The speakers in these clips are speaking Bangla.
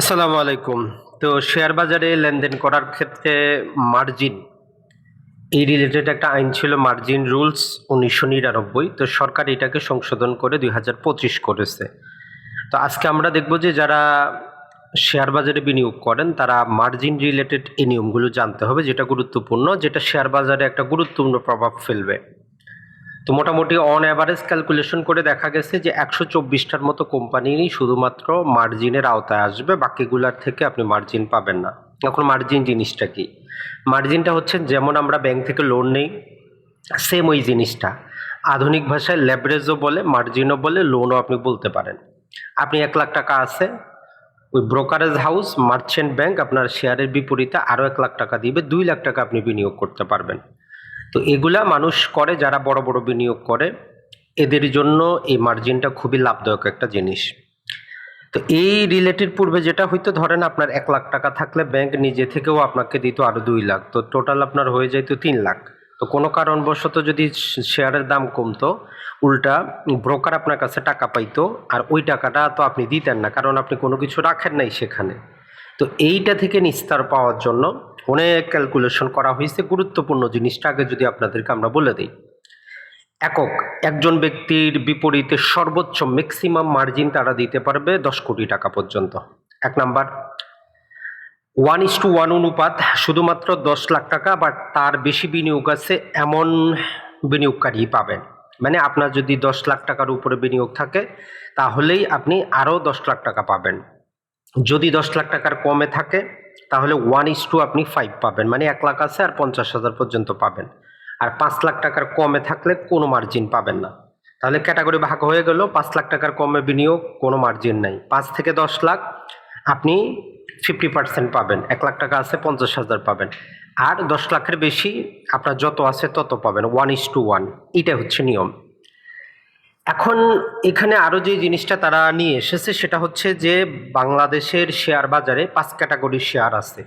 আসসালামু আলাইকুম। তো শেয়ার বাজারে লেনদেন করার ক্ষেত্রে মার্জিন, এই রিলেটেড একটা আইন ছিল মার্জিন রুলস উনিশশো নিরানব্বই। তো সরকার এটাকে সংশোধন করে দুই হাজার পঁচিশ করেছে। তো আজকে আমরা দেখব যে যারা শেয়ার বাজারে বিনিয়োগ করেন, তারা মার্জিন রিলেটেড এই নিয়মগুলো জানতে হবে, যেটা গুরুত্বপূর্ণ, যেটা শেয়ার বাজারে একটা গুরুত্বপূর্ণ প্রভাব ফেলবে। তো মোটামুটি অন অ্যাভারেজ ক্যালকুলেশন করে দেখা গেছে যে একশো চব্বিশটার মতো কোম্পানি শুধুমাত্র মার্জিনের আওতায় আসবে, বাকিগুলার থেকে আপনি মার্জিন পাবেন না। এখন মার্জিন জিনিসটা কি? মার্জিনটা হচ্ছে যেমন আমরা ব্যাংক থেকে লোন নেই সেম ওই জিনিসটা। আধুনিক ভাষায় ল্যাবরেজও বলে মার্জিনও বলে লোনও আপনি বলতে পারেন। আপনি এক লাখ টাকা আছে, ওই ব্রোকারেজ হাউস মার্চেন্ট ব্যাংক আপনার শেয়ারের বিপরীতে আরও এক লাখ টাকা দিবে, দুই লাখ টাকা আপনি বিনিয়োগ করতে পারবেন। তো এগুলা মানুষ করে যারা বড় বড় বিনিয়োগ করে। এদের জন্য এই মার্জিনটা খুবই লাভদায়ক একটা জিনিস। তো এই রিলেটেড পূর্বে যেটা হইতো, ধরেন আপনার এক লাখ টাকা থাকলে ব্যাংক নিজে থেকেও আপনাকে দিত আরও দুই লাখ। তো টোটাল আপনার হয়ে যাইতো তিন লাখ। তো কোনো কারণবশত যদি শেয়ারের দাম কমতো, উল্টা ব্রোকার আপনার কাছে টাকা পাইতো, আর ওই টাকাটা তো আপনি দিতেন না, কারণ আপনি কোনো কিছু রাখেন নাই সেখানে। তো এইটা থেকে নিস্তার পাওয়ার জন্য অনেক ক্যালকুলেশন করা হয়েছে, গুরুত্বপূর্ণ জিনিসটা আগে যদি আপনাদেরকে আমরা বলে দিই। একক, একজন ব্যক্তির বিপরীতে সর্বোচ্চ ম্যাক্সিমাম মার্জিন তারা দিতে পারবে দশ কোটি টাকা পর্যন্ত। এক number one is to one অনুপাত, শুধুমাত্র দশ লাখ টাকা বা তার বেশি বিনিয়োগ আছে, এমন বিনিয়োগকারী পাবেন। মানে আপনার যদি দশ লাখ টাকার উপরে বিনিয়োগ থাকে, তাহলেই আপনি আরও দশ লাখ টাকা পাবেন। যদি দশ লাখ টাকার কমে থাকে তাহলে ওয়ান ইস টু আপনি ফাইভ পাবেন। মানে এক লাখ আছে আর পঞ্চাশ হাজার পর্যন্ত পাবেন। আর পাঁচ লাখ টাকার কমে থাকলে কোনো মার্জিন পাবেন না। তাহলে ক্যাটাগরি ভাগ হয়ে গেল, পাঁচ লাখ টাকার কমে বিনিয়োগ, কোনো মার্জিন নাই। পাঁচ থেকে দশ লাখ আপনি ফিফটি পার্সেন্ট পাবেন। এক লাখ টাকা আছে, পঞ্চাশ হাজার পাবেন। আর দশ লাখের বেশি আপনার যত আছে তত পাবেন। ওয়ান ইস টু ওয়ান এটা হচ্ছে নিয়ম। এখন এখানে আরও যে জিনিসটা তারা নিয়ে এসেছে, সেটা হচ্ছে যে বাংলাদেশের শেয়ার বাজারে পাঁচ ক্যাটাগরির শেয়ার আছে।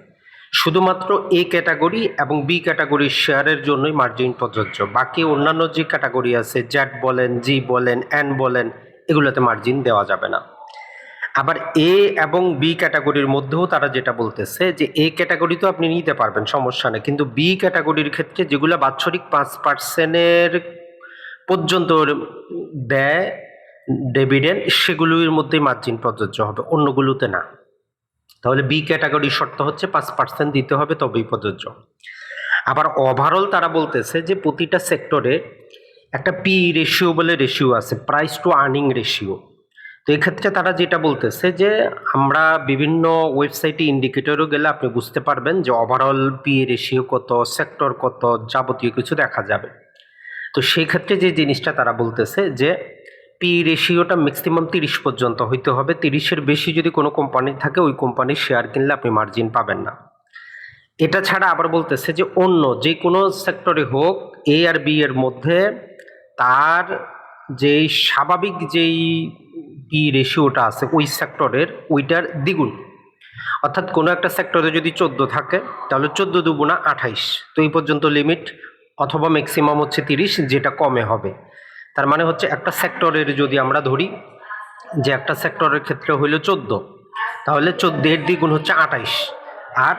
শুধুমাত্র এ ক্যাটাগরি এবং বি ক্যাটাগরির শেয়ারের জন্যই মার্জিন প্রযোজ্য। বাকি অন্যান্য যে ক্যাটাগরি আছে জ্যাট বলেন জি বলেন এন বলেন, এগুলোতে মার্জিন দেওয়া যাবে না। আবার এ এবং বি ক্যাটাগরির মধ্যেও তারা যেটা বলতেছে যে এ ক্যাটাগরি তো আপনি নিতে পারবেন, সমস্যা নেই। কিন্তু বি ক্যাটাগরির ক্ষেত্রে যেগুলো বাৎসরিক পাঁচ পার্সেন্টের পর্যন্ত দেয় ডেভিডেন্ড সেগুলোর মধ্যেই মার্জিন প্রযোজ্য হবে, অন্যগুলোতে না। তাহলে বি ক্যাটাগরি শর্ত হচ্ছে পাঁচ পার্সেন্ট দিতে হবে, তবেই প্রযোজ্য। আবার ওভারঅল তারা বলতেছে যে প্রতিটা সেক্টরে একটা পি রেশিও বলে রেশিও আছে প্রাইস টু আর্নিং রেশিও তো এক্ষেত্রে তারা যেটা বলতেছে যে আমরা বিভিন্ন ওয়েবসাইটে ইন্ডিকেটরও গেলে আপনি বুঝতে পারবেন যে ওভারঅল পি রেশিও কত সেক্টর কত, যাবতীয় কিছু দেখা যাবে। তো সেই ক্ষেত্রে যে জিনিসটা তারা বলতেছে যে পি রেশিওটা ম্যাক্সিমাম তিরিশ পর্যন্ত হইতে হবে। তিরিশের বেশি যদি কোনো কোম্পানির থাকে, ওই কোম্পানির শেয়ার কিনলে আপনি মার্জিন পাবেন না। এটা ছাড়া আবার বলতেছে যে অন্য যে কোনো সেক্টরে হোক এ আর বি এর মধ্যে তার যেই স্বাভাবিক যেই পি রেশিওটা আছে, ওই সেক্টরের ওইটার দ্বিগুণ। অর্থাৎ কোনো একটা সেক্টরে যদি চোদ্দ থাকে, তাহলে চোদ্দ দুগুণা আঠাইশ। তো এই পর্যন্ত লিমিট অথবা ম্যাক্সিমাম হচ্ছে তিরিশ, যেটা কমে হবে। তার মানে হচ্ছে একটা সেক্টরের যদি আমরা ধরি, যে একটা সেক্টরের ক্ষেত্রে হইল চোদ্দ, তাহলে চোদ্দের দ্বিগুণ হচ্ছে আঠাইশ। আর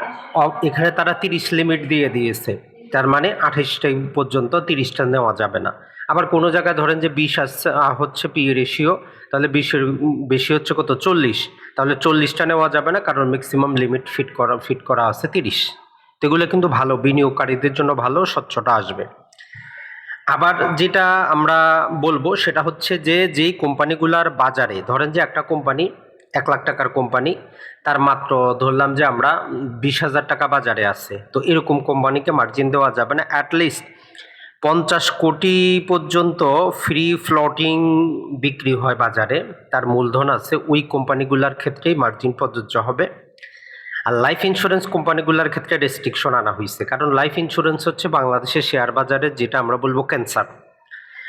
এখানে তারা তিরিশ লিমিট দিয়ে দিয়েছে, তার মানে আঠাইশটা পর্যন্ত তিরিশটা নেওয়া যাবে না। আবার কোনো জায়গায় ধরেন যে বিশ আসছে হচ্ছে পি রেশিও তাহলে বিশের, বেশি হচ্ছে কত? চল্লিশ। তাহলে চল্লিশটা নেওয়া যাবে না, কারণ ম্যাক্সিমাম লিমিট ফিট করা ফিট করা আছে তিরিশ। এগুলো কিন্তু ভালো, বিনিয়োগকারীদের জন্য ভালো স্বচ্ছটা আসবে। আবার যেটা আমরা বলব সেটা হচ্ছে যে, যেই কোম্পানিগুলার বাজারে, ধরেন যে একটা কোম্পানি, এক লাখ টাকার কোম্পানি, তার মাত্র ধরলাম যে আমরা বিশ হাজার টাকা বাজারে আছে, তো এরকম কোম্পানিকে মার্জিন দেওয়া যাবে না অ্যাটলিস্ট পঞ্চাশ কোটি পর্যন্ত ফ্রি ফ্লোটিং বিক্রি হয় বাজারে, তার মূলধন আছে, ওই কোম্পানিগুলার ক্ষেত্রেই মার্জিন প্রযোজ্য হবে। আর লাইফ ইন্স্যুরেন্স কোম্পানিগুলোর ক্ষেত্রে রেস্ট্রিকশন আনা হয়েছে কারণ লাইফ ইন্স্যুরেন্স হচ্ছে বাংলাদেশের শেয়ার বাজারে যেটা আমরা বলব ক্যান্সার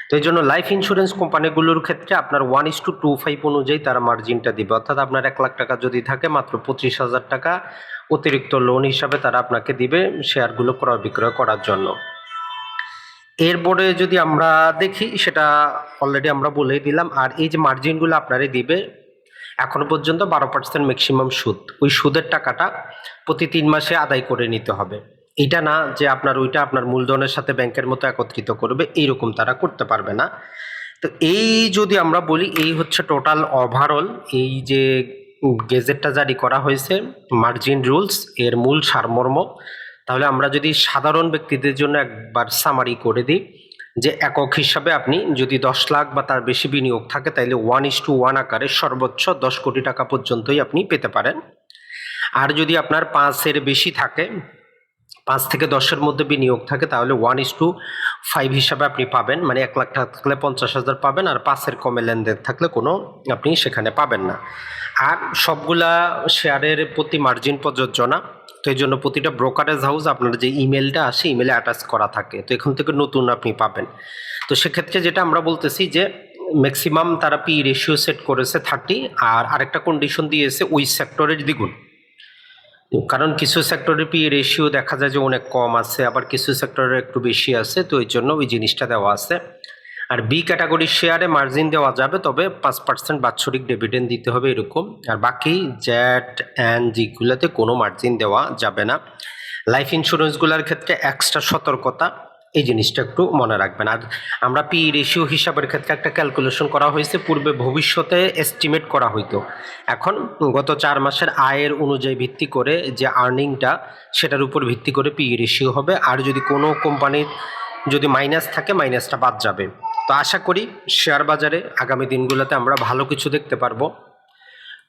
তো এই জন্য লাইফ ইন্স্যুরেন্স কোম্পানিগুলোর ক্ষেত্রে আপনার one is to two five অনুযায়ী তারা মার্জিনটা দিবে। অর্থাৎ আপনার এক লাখ টাকা যদি থাকে, মাত্র পঁচিশ হাজার টাকা অতিরিক্ত লোন হিসাবে তারা আপনাকে দিবে শেয়ারগুলো ক্রয় বিক্রয় করার জন্য। এরপরে যদি আমরা দেখি, সেটা অলরেডি আমরা বলেই দিলাম। আর এই যে মার্জিনগুলো আপনারই দিবে এখনও পর্যন্ত বারো পার্সেন্ট ম্যাক্সিমাম সুদ। ওই সুদের টাকাটা প্রতি তিন মাসে আদায় করে নিতে হবে। এটা না যে আপনার ওইটা আপনার মূলধনের সাথে ব্যাংকের মতো একত্রিত করবে, এইরকম তারা করতে পারবে না। তো এই যদি আমরা বলি, এই হচ্ছে টোটাল ওভারঅল এই যে গেজেটটা জারি করা হয়েছে মার্জিন রুলস এর মূল সারমর্ম। তাহলে আমরা যদি সাধারণ ব্যক্তিদের জন্য একবার সামারি করে দিই যে একক হিসাবে আপনি যদি দশ লাখ বা তার বেশি বিনিয়োগ থাকে তাহলে ওয়ান ইস টু ওয়ান আকারে সর্বোচ্চ দশ কোটি টাকা পর্যন্তই আপনি পেতে পারেন। আর যদি আপনার পাঁচের বেশি থাকে পাঁচ থেকে দশের মধ্যে বিনিয়োগ থাকে, তাহলে ওয়ান ইস টু ফাইভ হিসাবে আপনি পাবেন মানে এক লাখ থাকলে পঞ্চাশ হাজার পাবেন আর পাঁচের কমে লেনদেন থাকলে কোনো আপনি সেখানে পাবেন না। আর সবগুলা শেয়ারের প্রতি মার্জিন প্রযোজ্য না, তো এই জন্য প্রতিটা ব্রোকারেজ হাউস আপনার যে ইমেলটা আসে ইমেলে অ্যাটাচ করা থাকে, তো এখান থেকে নতুন আপনি পাবেন। তো সেক্ষেত্রে যেটা আমরা বলতেছি যে ম্যাক্সিমাম তারা পি রেশিও সেট করেছে থার্টি আর আরেকটা কন্ডিশন দিয়েছে ওই সেক্টরের দ্বিগুণ। কারণ কিছু সেক্টরের পি রেশিও দেখা যায় যে অনেক কম আছে, আবার কিছু সেক্টরের একটু বেশি আছে, তো এই জন্য ওই জিনিসটা দেওয়া আছে। আর বি ক্যাটাগরির শেয়ারে মার্জিন দেওয়া যাবে, তবে পাঁচ পার্সেন্ট বাৎসরিক ডিভিডেন্ড দিতে হবে এরকম। আর বাকি জ্যাট অ্যান্ড জিগুলোতে কোনো মার্জিন দেওয়া যাবে না। লাইফ ইন্স্যুরেন্সগুলোর ক্ষেত্রে এক্সট্রা সতর্কতা। এই জিনিসটা একটু মনে রাখবেন। আর আমরা পি রেশিও হিসাবের ক্ষেত্রে একটা ক্যালকুলেশন করা হয়েছে, পূর্বে ভবিষ্যতে এস্টিমেট করা হইতো। এখন গত চার মাসের আয়ের অনুযায়ী ভিত্তি করে যে আর্নিংটা সেটার উপর ভিত্তি করে পি রেশিও হবে। আর যদি কোনো কোম্পানির যদি মাইনাস থাকে মাইনাসটা বাদ যাবে। তো আশা করি শেয়ার বাজারে আগামী দিনগুলোতে আমরা ভালো কিছু দেখতে পারব।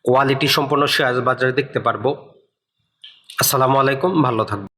কোয়ালিটি সম্পন্ন শেয়ার বাজারে দেখতে পারব। আসসালামু আলাইকুম, ভালো থাকবেন।